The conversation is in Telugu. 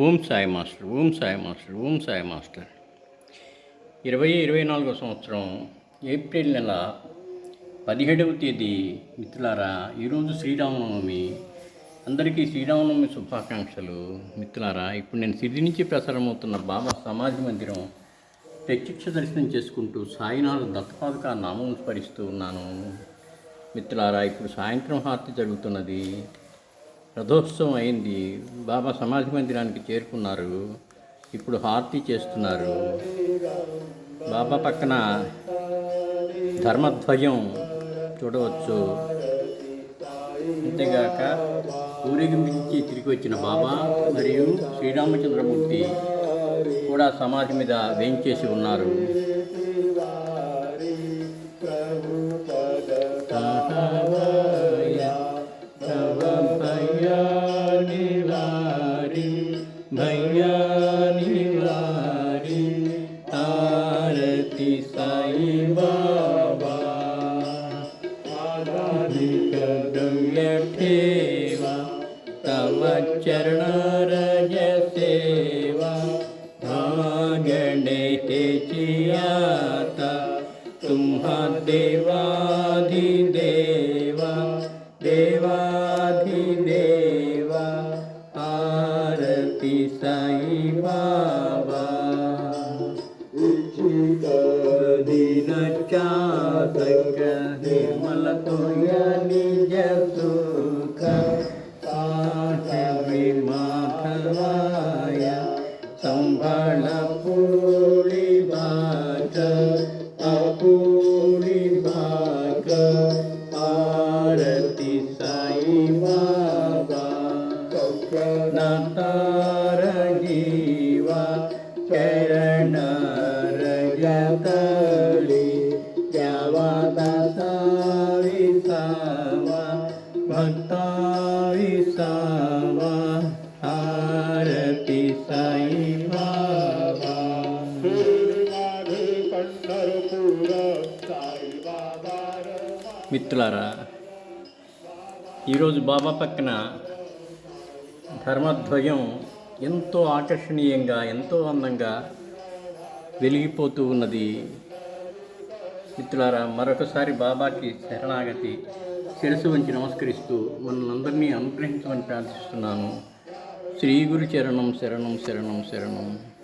Om Sai master Om Sai master Om Sai master. ఇరవై ఇరవై నాలుగో సంవత్సరం ఏప్రిల్ నెల పదిహేడవ తేదీ మిత్రులారా ఈరోజు శ్రీరామనవమి. అందరికీ శ్రీరామనవమి శుభాకాంక్షలు మిత్రులారా. ఇప్పుడు నేను సిద్ధి నుంచి ప్రసారమవుతున్న బాబా సమాధి మందిరం ప్రత్యక్ష దర్శనం చేసుకుంటూ సాయినాథ్ దత్తపాదుక నామం స్మరిస్తూ ఉన్నాను. మిత్రులారా ఇప్పుడు సాయంత్రం హారతి జరుగుతున్నది. రథోత్సవం అయింది. బాబా సమాధి మందిరానికి చేరుకున్నారు. ఇప్పుడు హారతి చేస్తున్నారు. బాబా పక్కన ధర్మధ్వజం చూడవచ్చు. అంతేగాక ఊరేగింపించి తిరిగి వచ్చిన బాబా మరియు శ్రీరామచంద్రమూర్తి కూడా సమాధి మీద వేయించేసి ఉన్నారు. मच्चरणारज सेवा गणे ते चियाता तुम्हा देवाधिदेवा देवाधिदेवा आरती साई बाबा उचित दिन चातक निर्मल तुय निज तू वाट आपुरी भाग आरती साई बाबा नातार जीवा चरण रजतली द्यावा दासावी सावा भक्तावी सावा आरती साई మిత్రులారా ఈరోజు బాబా పక్కన ధర్మధ్వజం ఎంతో ఆకర్షణీయంగా ఎంతో అందంగా వెలిగిపోతూ ఉన్నది. మిత్రులారా మరొకసారి బాబాకి శరణాగతి శిరసు వంచి నమస్కరిస్తూ మనందరినీ అనుగ్రహించమని ప్రార్థిస్తున్నాను. శ్రీ గురు చరణం శరణం శరణం శరణం.